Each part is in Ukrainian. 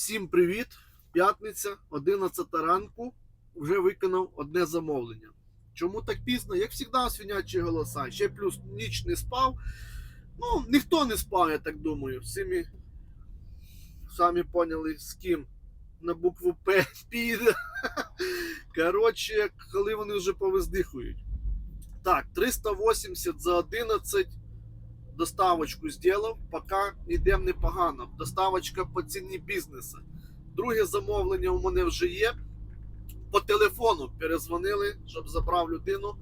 Всім привіт! П'ятниця, 11 ранку. Вже виконав одне замовлення. Чому так пізно? Як завжди, свинячі голоса. Ще плюс ніч не спав. Ну, ніхто не спав, я так думаю. Всі самі поняли, з ким на букву П піде. Коротше, коли вони вже повиздихують. Так, 380 за 11 доставочку зробив, поки йдемо непогано. Доставочка по ціні бізнесу. Друге замовлення у мене вже є. По телефону перезвонили, щоб забрав людину.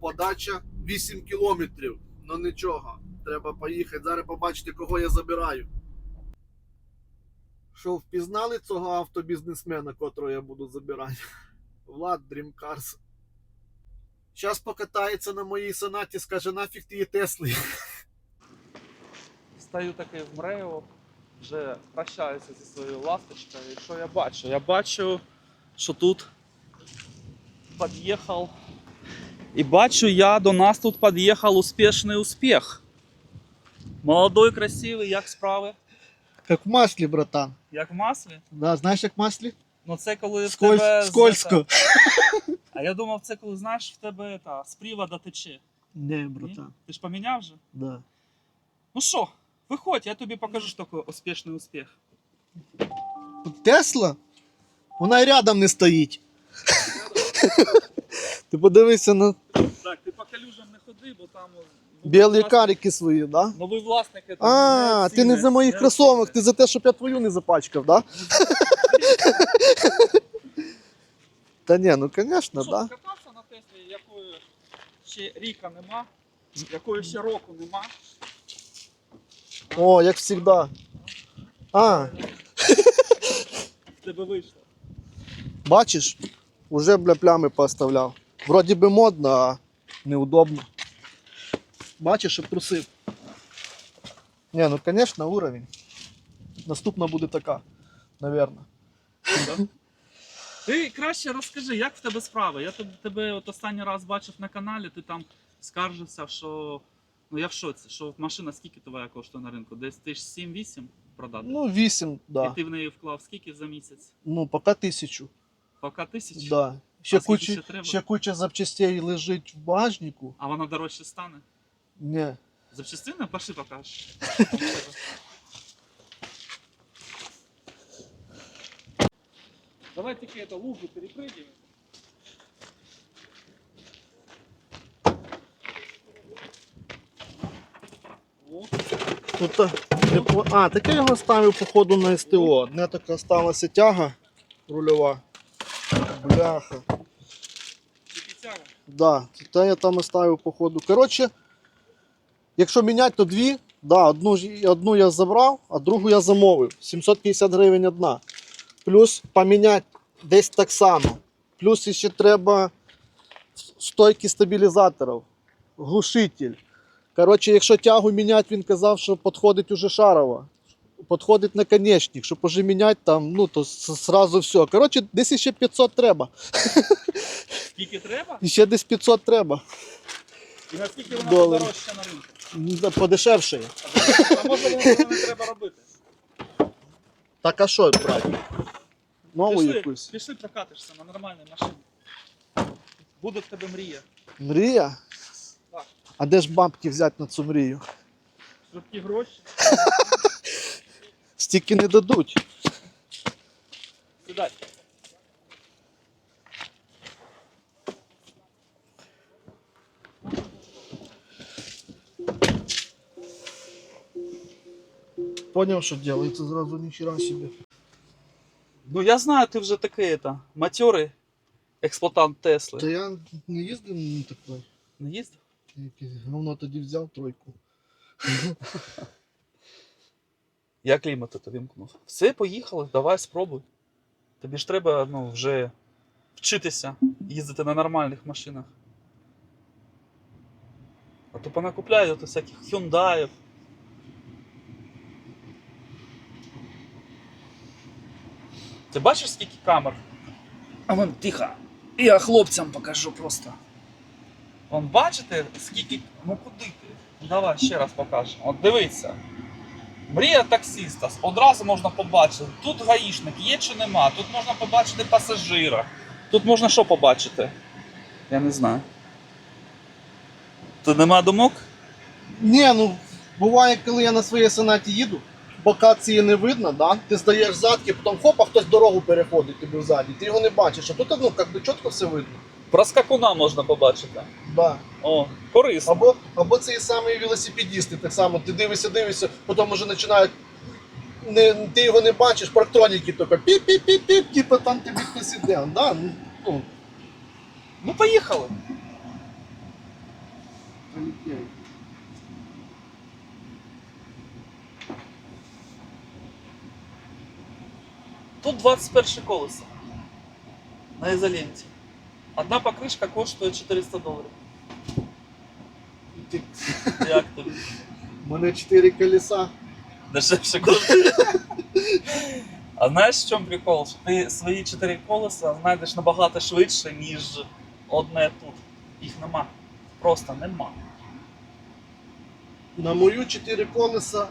Подача 8 кілометрів. Ну нічого, треба поїхати. Зараз побачите, кого я забираю. Що, впізнали цього автобізнесмена, котрого я буду забирати? Влад Дрімкарс. Зараз покатається на моїй сонаті, скаже, нафіг ти є Тесли. Стаю такий в мрео, вже прощаюся зі своєю ласточкою. І що я бачу? Я бачу, що тут під'їхав. І бачу я, до нас тут під'їхав успішний успіх. Молодой, красивий, як справи? Як в маслі, братан. Як в маслі? Да, знаєш, як в маслі? Ну це коли в Сколь... тебе. Скользко. А я думав, це коли знаєш, в тебе та, з привода тече. Не, братан. Ти ж поміняв вже? Да. Ну що, виходь, я тобі покажу, що таке успішний успіх. Тесла? Вона й рядом не стоїть. Ти подивися на Так, ти по калюжам не ходи, бо там. новий білі власник- карики свої, да? Новий власник. це А, не ти не за моїх кросовок, ти за те, щоб я твою не запачкав, да? Та ні, ну звісно, Що, да. катався на Теслі, якої ще ріка нема, якої ще року нема. О, як завжди. А, В тебе вийшло. бачиш, уже бля плями поставляв. Вроді би модно, а неудобно. Бачиш, щоб трусив. Ні, ну звісно, уровень. Наступна буде така, навірно. Ти краще розкажи, як в тебе справи? Я тебе, тебе от останній раз бачив на каналі, ти там скаржився, що. Ну я в шоці, що машина скільки твоя коштує на ринку? Десь тисяч 7-8 продати. Ну, 8, да. І ти в неї вклав скільки за місяць? Ну, поки тисячу. Поки тисяч? Да. Ще, А скільки куча, ще треба? ще куча запчастей лежить в багажнику. А вона дорожче стане? Ні. Запчастини? Пошли покажеш. Давай тільки это лужу перепрыгиваем. Тут, а, не таке я його ставив, походу, на СТО. Одне така сталася тяга рульова. Бляха. Да, те я там і ставив, походу. Коротше, якщо міняти, то дві. Да, одну, одну я забрав, а другу я замовив. 750 гривень одна. Плюс поміняти десь так само. Плюс ще треба стойки стабілізаторів, глушитель. Коротше, якщо тягу міняти, він казав, що підходить уже шарова. Підходить наконечник, щоб уже міняти там, ну то сразу все. Коротше, десь ще 500 треба. Скільки треба? І ще десь 500 треба. І наскільки вона Долар. дорожча на ринку? Подешевше. А може воно не треба робити? Так а що брати? Нову Пішли, якусь. пішли прокатишся на нормальній машині. Буде в тебе мрія. Мрія? Так. А де ж бабки взяти на цю мрію? Швидкі гроші. Стільки не дадуть. Сідай. Поняв, що робиться зразу ніхіра собі. Ну я знаю, ти вже такий это, матьорий експлуатант Тесли. Та я не їздив на такий. Не їздив? Якесь говно тоді взяв тройку. Я клімат тут вимкнув. Все, поїхали, давай спробуй. Тобі ж треба ну, вже вчитися їздити на нормальних машинах. А то понакупляють от всяких Hyundai. Ти бачиш скільки камер? А вон тихо. Я хлопцям покажу просто. Вон бачите, скільки. Ну куди ти? Ну, Давай ще раз покажемо. От дивіться. Мрія таксиста. Одразу можна побачити. Тут гаїшник є чи нема. Тут можна побачити пасажира. Тут можна що побачити? Я не знаю. Тут нема думок? Ні, ну буває, коли я на своїй сонаті їду, бокації не видно, да? ти здаєш задки, потім хопа, хтось дорогу переходить тобі ззаді, ти його не бачиш, а тут ну, як би чітко все видно. Проскакуна можна побачити. Да. О, корисно. Або, або ці самі велосипедісти, так само, ти дивишся, дивишся, потім вже починають. Не, ти його не бачиш, парктроніки тільки піп-піп-піп-піп, типу там тобі хтось іде. Да? ну, Ну, Ну, поїхали. Тут 21 колесо. На ізоленті. Одна покришка коштує 400 доларів. Ти- Як тобі? У мене чотири колеса. Дешевше коштує. А знаєш, в чому прикол? Що ти свої чотири колеса знайдеш набагато швидше, ніж одне тут. Їх нема. Просто нема. На мою чотири колеса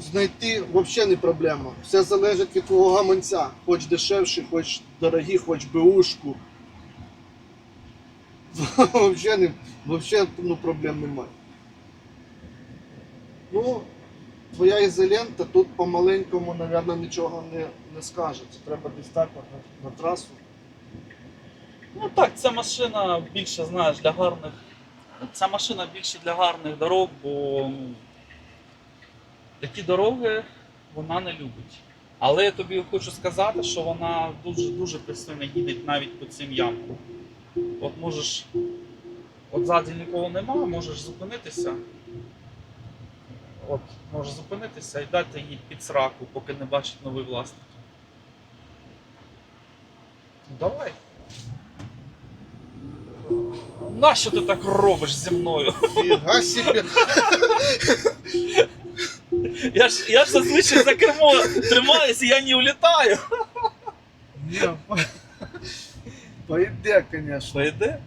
знайти взагалі не проблема. Все залежить від твого гаманця. Хоч дешевші, хоч дорогі, хоч беушку. Взагалі, не, ну, проблем немає. Ну, твоя ізолента тут по-маленькому, мабуть, нічого не, не скаже. Це треба десь так на, на трасу. Ну так, ця машина більше, знаєш, для гарних. Ця машина більше для гарних дорог, бо ну, такі дороги вона не любить. Але я тобі хочу сказати, що вона дуже дуже пристойно їде навіть по цим ямкам. От можеш, от ззаді нікого нема, можеш зупинитися. От, можеш зупинитися і дати їй під сраку, поки не бачить новий власник. Давай. Нащо ти так робиш зі мною? Фіга себе. Я ж, я ж зазвичай за кермо тримаюся, я не улітаю. Ні, Пойде, звісно. Йде?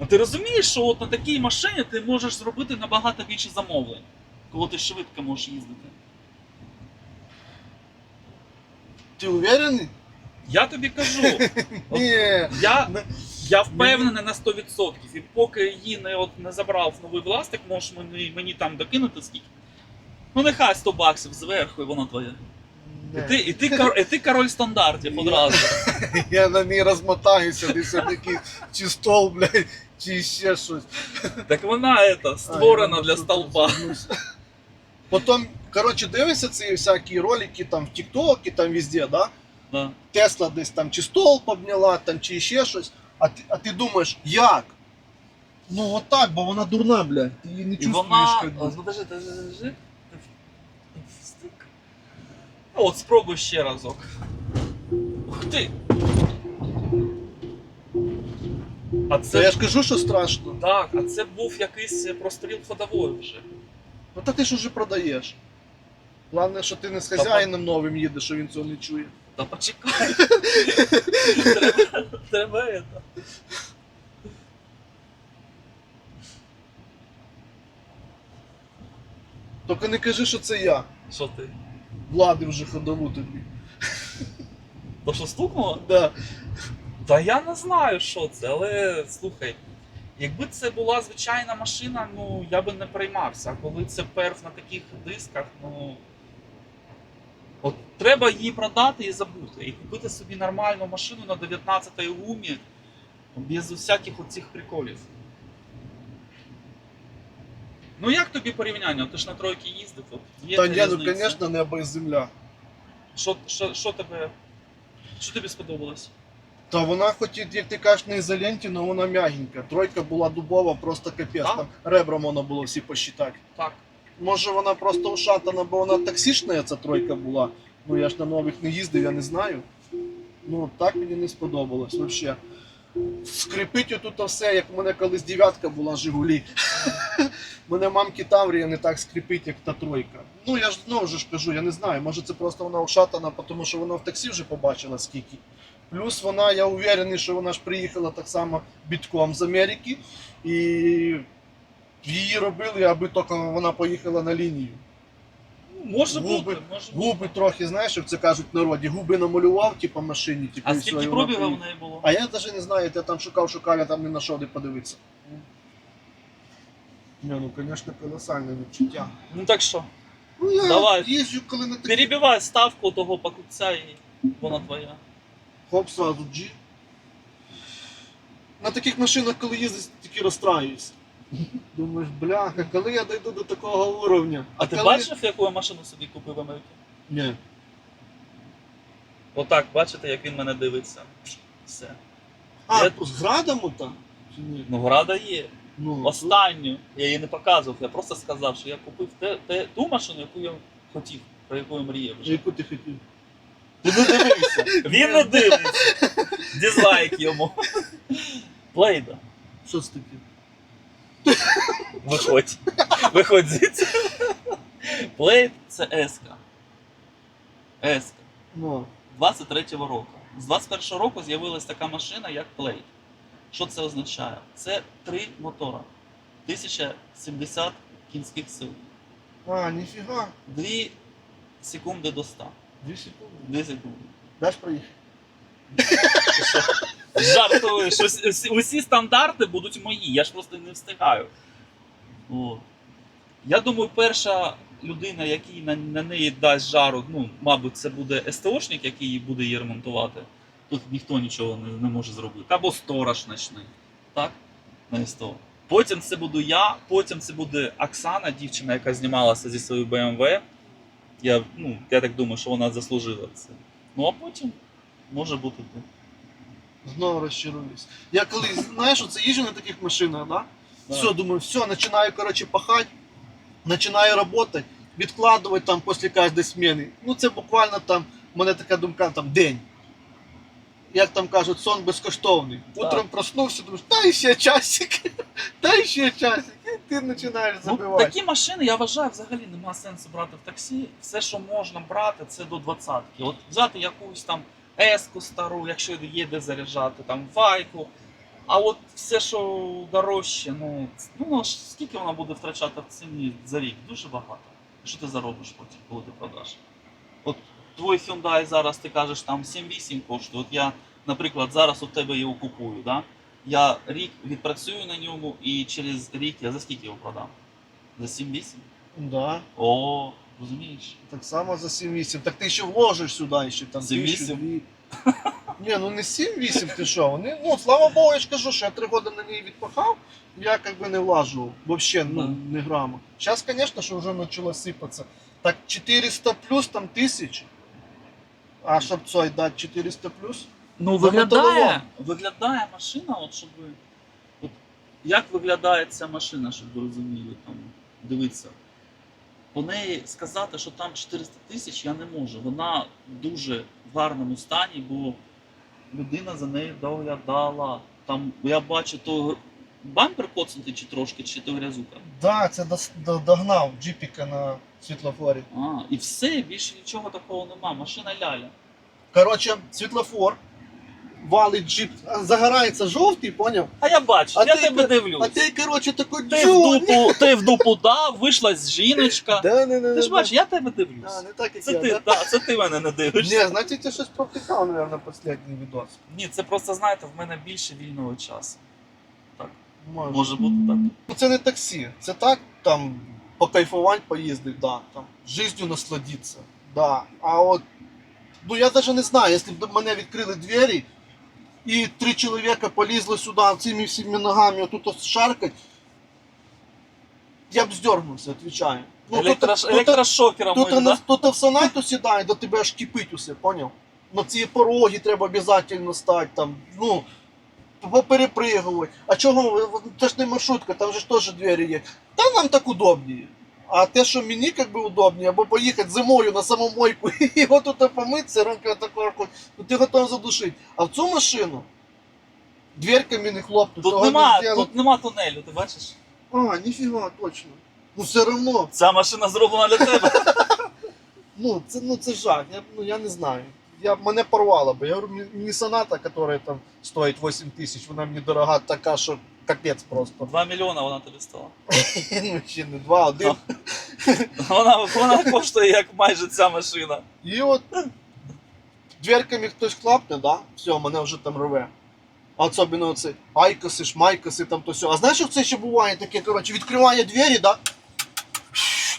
Ну ти розумієш, що от на такій машині ти можеш зробити набагато більше замовлень, коли ти швидко можеш їздити. Ти уверений? Я тобі кажу, от Ні. я, я впевнений на 100%. І поки її не, от, не забрав новий власник, можеш мені, мені там докинути скільки. Ну нехай 100 баксів зверху і воно твоє. І ти, і ти, кор- і ти король стандартів одразу. Я на ній розмотаюся, десь такий чи стол, блядь, чи ще щось. Так вона ета, створена для столпа. розвернусь. Потім, коротше, дивишся ці всякі ролики там в TikTok, там везде, да? Да. Тесла десь там чи стол обняла, там, чи ще щось. А ти, а ти думаєш, як? Ну отак, бо вона дурна, блядь. Ти її не І чувствуєш. вона. як би. Подожди, подожди, подожди. От спробуй ще разок. Ух ти! А Та це. я ж кажу, що страшно. Так, а це був якийсь простріл ходової вже. Ну та ти ж уже продаєш. Головне, що ти не з хазяїном новим їдеш, що він цього не чує. Та почекай. треба, треба это. Тільки не кажи, що це я. Що ти? Влади вже ходову тобі. То що стукнуло? Да. Та я не знаю, що це, але слухай, якби це була звичайна машина, ну я би не переймався. А коли це перф на таких дисках, ну. От треба її продати і забути. І купити собі нормальну машину на 19-й гумі без усяких оцих приколів. Ну як тобі порівняння? Ти ж на тройки їздив. От є Та ні, ну різниця. звісно, небо і земля. Що, що, що тебе. Що тобі сподобалось? Та вона хоч і, як ти кажеш, на ізоленті, але вона м'ягенька. Тройка була дубова, просто капець. Так. Там ребром можна було всі посчитати. Так. Може вона просто ушатана, бо вона таксішна ця тройка була. Ну я ж на нових не їздив, я не знаю. Ну так мені не сподобалось взагалі. Скрипить отут все, як у мене колись дев'ятка була Жигулі. Мене мамки Таврія не так скрипить, як та тройка. Ну я ж знову ж кажу, я не знаю. Може це просто вона ушатана, тому що вона в таксі вже побачила скільки. Плюс вона, я уверений, що вона ж приїхала так само бітком з Америки. І її робили, аби тільки вона поїхала на лінію. Може Губи- бути, може бути. Губи трохи, знаєш, як це кажуть в народі, губи намалював, типу, машині, типу, А і скільки все, і пробігів у поїхала. неї було? А я навіть не знаю, я там шукав, шукав, я там не знайшов, де подивитися. Не, ну, звісно, колосальне відчуття. Ну так що, Ну, я Давай. їжджу, коли на такі... перебивай ставку того покупця і вона твоя. Хоп, сразу G. На таких машинах, коли їздиш, тільки розстраюєшся. Думаєш, бляха, коли я дойду до такого уровня? А ти коли... бачив, яку я машину собі купив в Америці? Ні. Отак, бачите, як він мене дивиться. Все. А, Я- з градом там? Чи ні? Ну, града є. Ну, Останню. Я її не показував, я просто сказав, що я купив те, те, ту машину, яку я хотів, про яку я мріяв. вже. яку ти хотів? Ти не дивився. Він не дивиться. Дизлайк йому. Плейда. Що це таке? Виходь. Виходь звідси. Плейд це еска. Еска. Ну, 23-го року. З 21-го року з'явилася така машина, як Play. Що це означає? Це три мотора. 1070 кінських сил. а, ніфіга. 2 секунди до 100. Дві секунди. 2 секунди. Даш проїхати? Ти що? Усі, стандарти будуть мої, я ж просто не встигаю. От. Я думаю, перша людина, який на, на неї дасть жару, ну, мабуть, це буде СТОшник, який буде її ремонтувати. Тут ніхто нічого не, не може зробити. Або сторож ночний. Так? На СТО. Потім це буду я, потім це буде Оксана, дівчина, яка знімалася зі своєю BMW. Я, ну, я так думаю, що вона заслужила це. Ну а потім може бути ти. Знову розчаруюсь. Я колись, знаєш, оце їжджу на таких машинах, да? Все, думаю, все, починаю, короче, пахати, починаю працювати, відкладувати там після кожної зміни. Ну, це буквально там, у мене така думка, там, день. Як там кажуть, сон безкоштовний. Так. Утром проснувся, думаєш, та ще часик, та ще часик. І ти починаєш Ну, забивати. такі машини, я вважаю, взагалі нема сенсу брати в таксі. Все, що можна брати, це до двадцятки. От взяти якусь там еску стару, якщо є де заряджати, там вайку. А от все, що дорожче, ну, ну ну, скільки вона буде втрачати в ціні за рік? Дуже багато. Що ти заробиш потім, коли ти продаш? От твій Hyundai зараз ти кажеш там 7-8 коштує. От я, наприклад, зараз у тебе його купую. Да? Я рік відпрацюю на ньому і через рік я за скільки його продам? За 7-8? Да, О, розумієш? так само за 7-8. Так ти ще вложиш сюди ще там 7-8? тисячу, дві. Ні, ну не 7-8 ти що? Вони, ну, слава Богу, я ж кажу, що я три роки на ній відпахав, я как бы не влажу вообще, ну, Да. не грама. Сейчас, конечно, что уже начало сыпаться. Так 400 плюс, там тысяч. А щоб цой дати 400 плюс? Ну, За металолом. виглядає, виглядає машина, от щоб ви. От, як виглядає ця машина, щоб ви розуміли, там, дивіться. По неї сказати, що там 400 тисяч, я не можу. Вона дуже в гарному стані, бо людина за нею доглядала. Там, я бачу, то бампер коцнутий чи трошки, чи то грязука. Да, це до- догнав джипіка на світлофорі. А, і все, більше нічого такого нема. Машина ляля. Короче, світлофор, валить джип, а загорається жовтий, поняв? А я бачу, А я ти- тебе дивлюсь. А ти, короче, такой Ти в джу. дупу, ти в дупу дав, вийшла з жіночка. Да, не, не, Ти ж не, бачиш, я тебе дивлюсь. А, не так, як Це я, ти, да? да, це ти мене не дивишся. Ні, значить, я щось провтикав, мабуть, последній відос. Ні, це просто знаєте, в мене більше вільного часу. Може. Може бути так. Ну, Це не таксі, це так, там, покайфувати, поїздити, да, там, життю насладитися, да. А от, ну я навіть не знаю, якщо б до мене відкрили двері, і три чоловіка полізли сюди цими всіми ногами отут ось шаркать, я б здергнувся, відповідаю. Електрош... тут, Електрошокером тут, ми, да? тут, тут в сонату сідає, до тебе аж кипить усе, поняв? На ці пороги треба обов'язково стати, там, ну, поперепригувати. А чого? Це ж не маршрутка, там же ж теж двері є. Та нам так удобніше. А те, що мені як би удобніше, або поїхати зимою на самомойку і його тут помитися, руки тако, ну ти готов задушити. А в цю машину дверками не хлопнуть. Тут нема, не тут нема тунелю, ти бачиш? А, ніфіга, точно. Ну все одно. Ця машина зроблена для тебе. Ну, це, ну, це жах, я, ну, я не знаю. Я, мене порвало би. Я говорю, мені- мені соната, яка там стоїть 8 тисяч, вона мені дорога така, що капець просто. Два мільйона вона тобі стала. Ну, ще не два, один. Вона, вона коштує як майже ця машина. І от дверками хтось клапне, да? Все, мене вже там рве. Особливо оце айкоси, шмайкоси, там то все. А знаєш, що це ще буває таке, коротше, відкривання двері, да?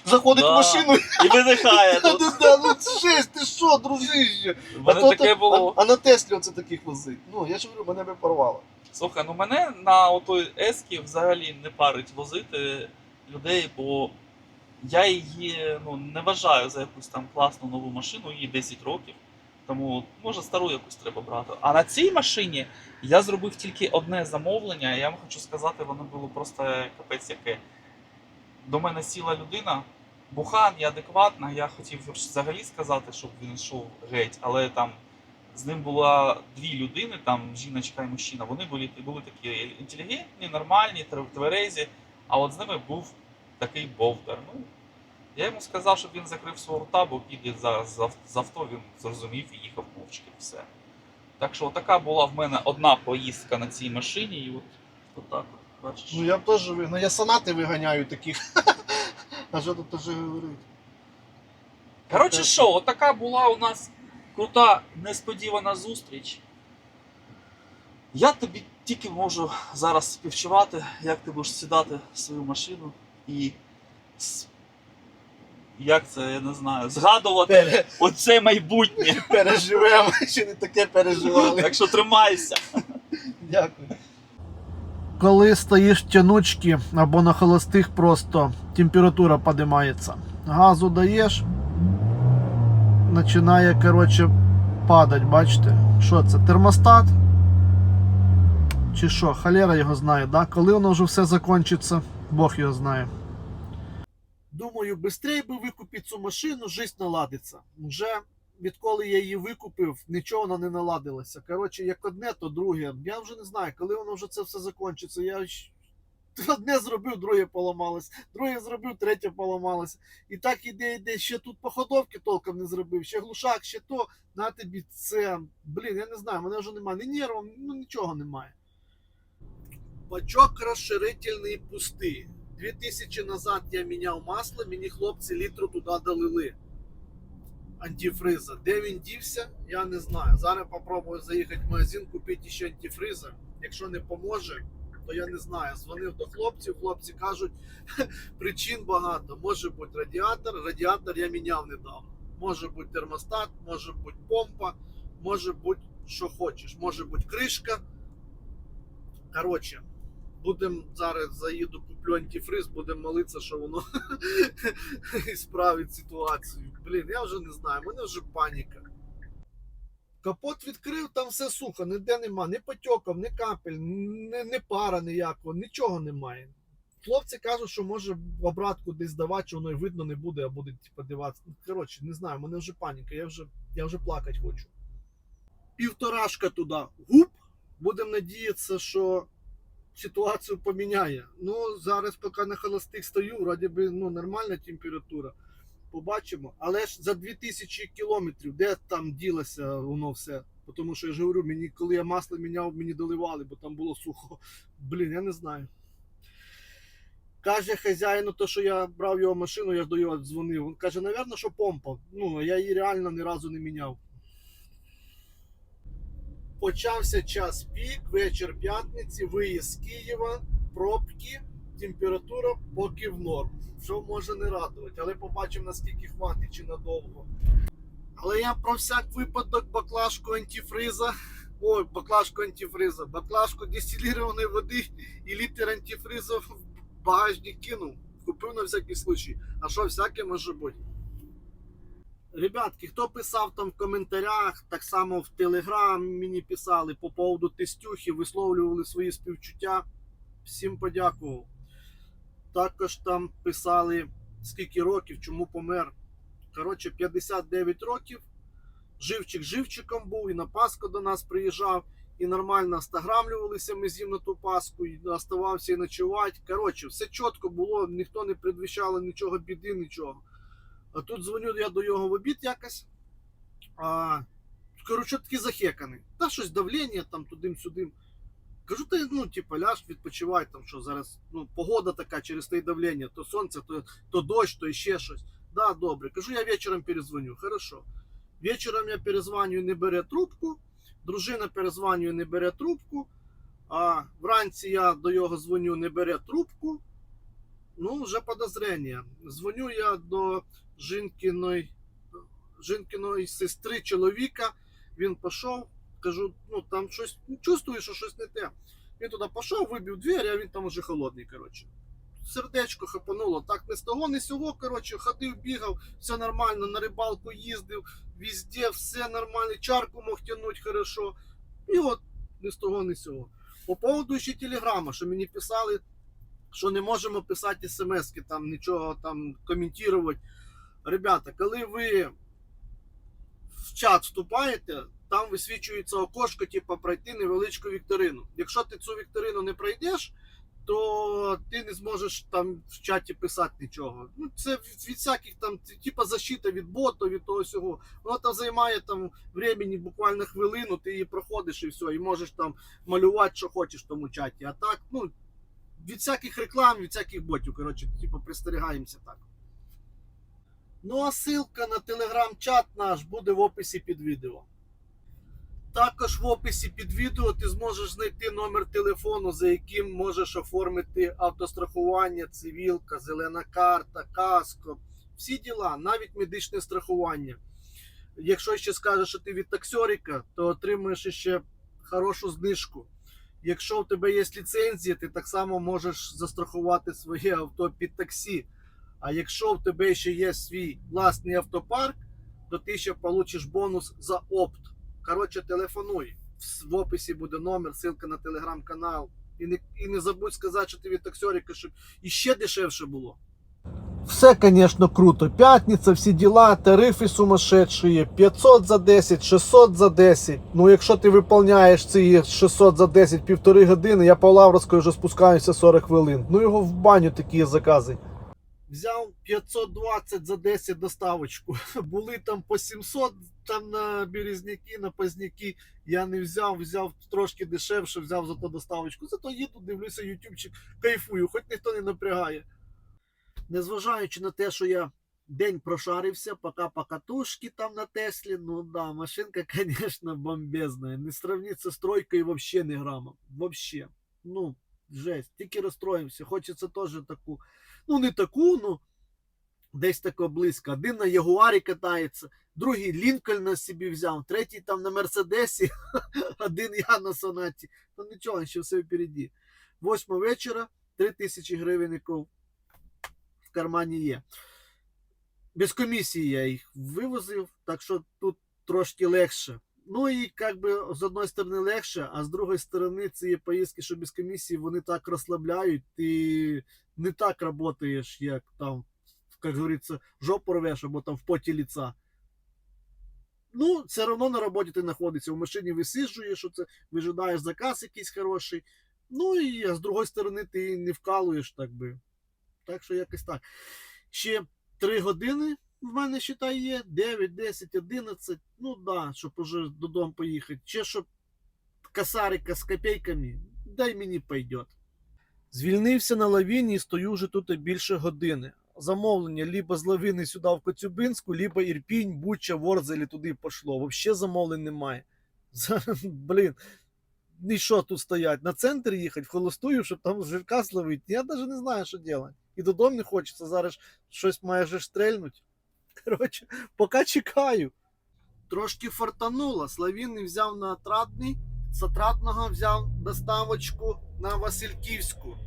Заходить Да. в машину І видихає Да, тут. да, да, ну жесть, ти що, дружище? В мене то таке було. А, а на Теслі оце таких возить. Ну, я ж говорю, мене би порвало. Слухай, ну мене на отой ескі взагалі не парить возити людей, бо я її ну, не вважаю за якусь там класну нову машину, їй 10 років. Тому може стару якусь треба брати. А на цій машині я зробив тільки одне замовлення, і я вам хочу сказати, воно було просто капець яке. До мене сіла людина, буха, неадекватна. Я хотів взагалі сказати, щоб він йшов геть, але там з ним було дві людини, там жіночка і мужчина. Вони були, були такі інтелігентні, нормальні, тверезі. А от з ними був такий бовдар. Ну, я йому сказав, щоб він закрив свого рота, бо піде зараз з авто, він зрозумів і їхав мовчки. Все. Так що така була в мене одна поїздка на цій машині, і от, от так бачиш. Ну я теж ну я сонати виганяю таких. А що тут теж говорить? Коротше, що, отака була у нас крута несподівана зустріч. Я тобі тільки можу зараз співчувати, як ти будеш сідати в свою машину і. Як це, я не знаю, згадувати Пере, оце майбутнє. переживемо, ще не таке переживали. Так що тримайся. Дякую. Коли стоїш в тянучці або на холостих просто температура підіймається. Газу даєш, починає, коротше, падати, бачите? Що це? Термостат? Чи що? Холера його знає, да? Коли воно вже все закінчиться, Бог його знає. Думаю, швидше би викупити цю машину, життя наладиться. Вже відколи я її викупив, нічого вона не наладилася. Коротше, як одне, то друге. Я вже не знаю, коли воно вже це все закінчиться. Я одне зробив, друге поламалось, друге зробив, третє поламалось. І так іде, іде. Ще тут походовки толком не зробив, ще глушак, ще то. На тобі це. Блін, я не знаю, мене вже немає. Ні нервів, ну нічого немає. Бачок розширительний пустий. Дві тисячі назад я міняв масло, мені хлопці літру туди долили антифриза. Де він дівся, я не знаю. Зараз попробую заїхати в магазин, купити ще антифриза. Якщо не поможе, то я не знаю. Дзвонив до хлопців, хлопці кажуть, причин багато. Може бути радіатор, радіатор я міняв недавно. Може бути термостат, може бути помпа, може бути що хочеш, може бути кришка. Коротше, будемо зараз заїду, куплю антифриз, будемо молитися, що воно справить ситуацію. Блін, я вже не знаю, мене вже паніка. Капот відкрив, там все сухо, ніде нема, ні потьоків, ні капель, ні, ні пара ніякого, нічого немає. Хлопці кажуть, що може обратку десь давати, що воно і видно не буде, а буде типу, диватися. Ну, Коротше, не знаю, мене вже паніка, я вже, я вже плакати хочу. Півторашка туди. Гуп! Будемо надіятися, що ситуацію поміняє. Ну, зараз поки на холостих стою, вроді би ну, нормальна температура. Побачимо. Але ж за 2000 кілометрів, де там ділося воно все? Тому що я ж говорю, мені, коли я масло міняв, мені доливали, бо там було сухо. Блін, я не знаю. Каже хазяїну, то, що я брав його машину, я ж до його дзвонив. Він каже, напевно, що помпа. Ну, я її реально ні разу не міняв. Почався час пік, вечір п'ятниці, виїзд з Києва, пробки, температура поки в норм. Що може не радувати, але побачимо наскільки хватить чи надовго. Але я про всяк випадок баклажку антифриза. Ой, баклажку антифриза, баклажку дистилірованої води і літр антифриза в багажник кинув. Купив на всякий случай. А що всяке може бути? Ребятки, хто писав там в коментарях, так само в Телеграм мені писали по поводу тестюхи, висловлювали свої співчуття. Всім подякував. Також там писали, скільки років, чому помер. Коротше, 59 років. Живчик живчиком був, і на Пасху до нас приїжджав, і нормально остаграмлювалися ми з ним на ту Пасху, і оставався і ночувати. Коротше, все чітко було, ніхто не предвіщало нічого біди, нічого. А тут дзвоню я до його в обід якось. А, коротше, такий захеканий. Та щось давлення там тудим-сюдим. Кажу, ти ну, типа, ляж, відпочивай там, що зараз ну, погода така через те давлення, то сонце, то, то дощ, то ще щось. Да, добре. Кажу, я вечором перезвоню. Хорошо. Вечором я перезвоню, не бере трубку. Дружина перезвонює, не бере трубку. А вранці я до його дзвоню, не бере трубку. Ну, вже подозрення. Дзвоню я до жінкиної, жінкиної сестри чоловіка. Він пішов, кажу, ну там щось чувствую, що щось не те. Він туди пішов, вибив двері, а він там уже холодний. коротше. Сердечко хапануло. Так не з того, не сього. Коротше, ходив, бігав, все нормально, на рибалку їздив, везде все нормально, чарку мог тягнути хорошо. І от не з того, не з цього. По поводу ще телеграма, що мені писали, що не можемо писати смски, там нічого там коментувати. Ребята, коли ви в чат вступаєте, там висвічується окошко, типу, пройти невеличку вікторину. Якщо ти цю вікторину не пройдеш, то ти не зможеш там в чаті писати нічого. Ну, це від, всяких там, типу, защита від боту, від того всього. Воно там займає там времени буквально хвилину, ти її проходиш і все, і можеш там малювати, що хочеш в тому чаті. А так, ну, від всяких реклам, від всяких ботів, коротше, типу, пристерігаємося так. Ну а ссылка на телеграм-чат наш буде в описі під відео. Також в описі під відео ти зможеш знайти номер телефону, за яким можеш оформити автострахування, цивілка, зелена карта, каско. Всі діла, навіть медичне страхування. Якщо ще скажеш, що ти від таксьорика, то отримаєш ще хорошу знижку. Якщо в тебе є ліцензія, ти так само можеш застрахувати своє авто під таксі. А якщо в тебе ще є свій власний автопарк, то ти ще получиш бонус за опт. Коротше, телефонуй. В описі буде номер, ссылка на телеграм-канал. І не, і не забудь сказати, що ти від таксьорика, щоб іще дешевше було. Все, конечно, круто. П'ятниця, всі діла, тарифи сумасшедшие. 500 за 10, 600 за 10. Ну, якщо ти виповняєш ці 600 за 10 півтори години, я по Лавровської вже спускаюся 40 хвилин. Ну його в баню такі закази. Взяв 520 за 10 доставочку. Були там по 700 там на березняки, на позняки. Я не взяв, взяв трошки дешевше, взяв за то доставочку. Зато їду, дивлюся ютубчик, кайфую, хоч ніхто не напрягає. Незважаючи на те, що я день прошарився, пока по катушки там на Теслі, ну да, машинка, конечно, бомбезна. Не сравниться з тройкою вообще не грама. Вообще. Ну, жесть. Тільки розстроїмося. Хочеться теж таку, ну не таку, ну десь тако близько. Один на Ягуарі катається, другий Лінкольн собі взяв, третій там на Мерседесі, один я на Сонаті. Ну нічого, ще все впереді. Восьма вечора, три тисячі гривенників в кармані є. Без комісії я їх вивозив, так що тут трошки легше. Ну і як би з одної сторони легше, а з другої сторони ці поїздки, що без комісії, вони так розслабляють, ти не так працюєш, як там, як говориться, жопу рвеш або там в поті ліца. Ну, все одно на роботі ти знаходишся, в машині висиджуєш, що це вижидаєш заказ якийсь хороший. Ну і а з другої сторони ти не вкалуєш, так би. Так що якось так. Ще 3 години в мене считай є. 9, 10, 11. Ну да, щоб уже додому поїхати. Ще щоб косарика з копійками, дай мені пойдет. Звільнився на лавіні і стою вже тут більше години. Замовлення либо з лавини сюди в Коцюбинську, либо Ірпінь, Буча, Ворзелі туди пішло. Взагалі замовлень немає. Блін. І що тут стоять? На центр їхати, в холостую, щоб там жирка словити. Я навіть не знаю, що робити. І додому не хочеться. Зараз щось має же стрельнуть. Коротше, поки чекаю. Трошки фартануло. Славін взяв на Отрадний, з Отрадного взяв доставочку на Васильківську.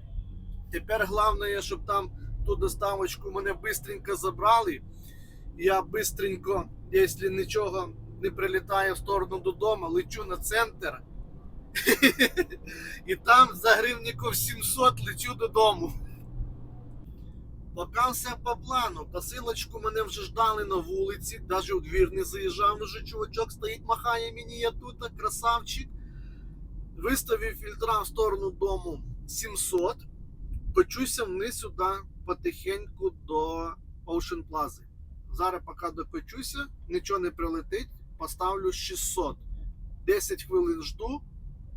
Тепер головне, щоб там ту доставочку мене швидко забрали. Я швидко, якщо нічого не прилітає в сторону додому, лечу на центр. І там за гривників 700 лечу додому. Поки все по плану. Посилочку мене вже ждали на вулиці, навіть у двір не заїжджав, вже чувачок стоїть, махає мені, я тут, красавчик. Виставив фільтра в сторону дому 700. Кочуся вниз сюди потихеньку до Ocean Plaza. Зараз, поки докочуся, нічого не прилетить, поставлю 600. 10 хвилин жду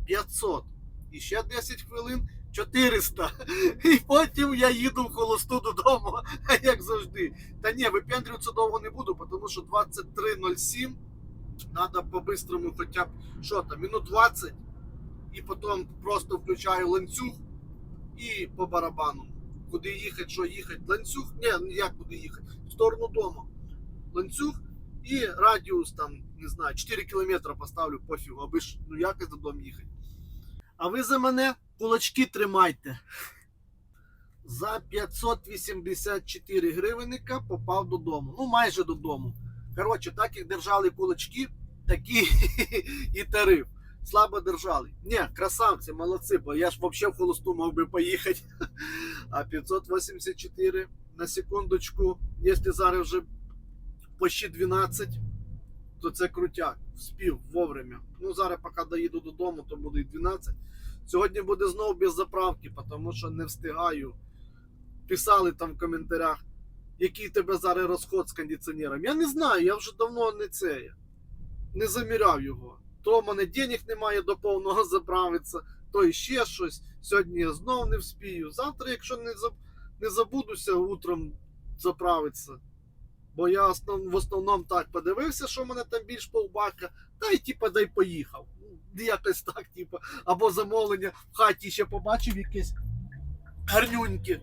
500. і ще 10 хвилин 400. І потім я їду в холосту додому, як завжди. Та ні, випендрюватися довго не буду, тому що 23.07 треба по-бистрому хоча б що там, минут 20, і потім просто включаю ланцюг і по барабану. Куди їхати, що їхати. Ланцюг, ні, як куди їхати, в сторону дому. Ланцюг і радіус там, не знаю, 4 кілометри поставлю пофігу, аби ж ну якось додому їхати. А ви за мене кулачки тримайте. За 584 гривенника попав додому. Ну, майже додому. Коротше, так як держали кулачки, такі і тариф. Слабо держали. Ні, красавці, молодці, бо я ж взагалі в холосту мав би поїхати. А 584 на секундочку, якщо зараз вже почти 12, то це крутяк. Вспів вовремя. Ну, зараз, поки доїду додому, то буде і 12. Сьогодні буде знову без заправки, тому що не встигаю. Писали там в коментарях, який тебе зараз розход з кондиціонером. Я не знаю, я вже давно не це. Не заміряв його. То в мене денег немає до повного заправитися, то іще щось. Сьогодні я знов не вспію. Завтра, якщо не забудуся утром заправитися. Бо я основ... в основному так подивився, що в мене там більш полбака, та й типа дай поїхав. Ну, Якось так, типа. Або замовлення в хаті ще побачив якесь гарнюньке.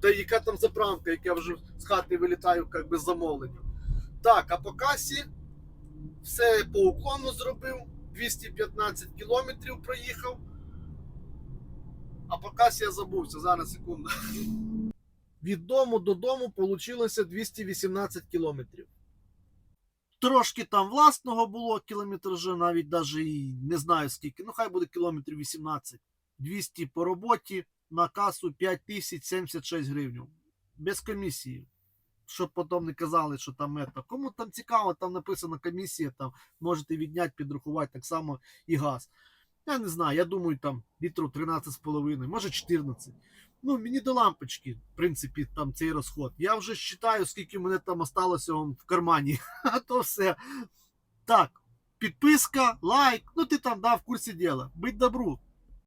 Та яка там заправка, як я вже з хати вилітаю, як би з замовленням. Так, а по касі все по уклону зробив. 215 кілометрів проїхав. А по касі я забувся. Зараз секунду. Від дому до дому вийшло 218 кілометрів. Трошки там власного було кілометража, навіть даже і не знаю скільки. Ну, хай буде кілометрів 18. 200 по роботі на касу 5076 гривень. Без комісії. Щоб потім не казали, що там это. Кому там цікаво, там написано комісія, там можете відняти, підрахувати так само і газ. Я не знаю, я думаю, там літрів 13,5, може 14. Ну, мені до лампочки, в принципі, там цей розход. Я вже вважаю, скільки мене там осталося в кармані. А то все. Так, підписка, лайк. Ну ти там да, в курсі діла. Будь добру.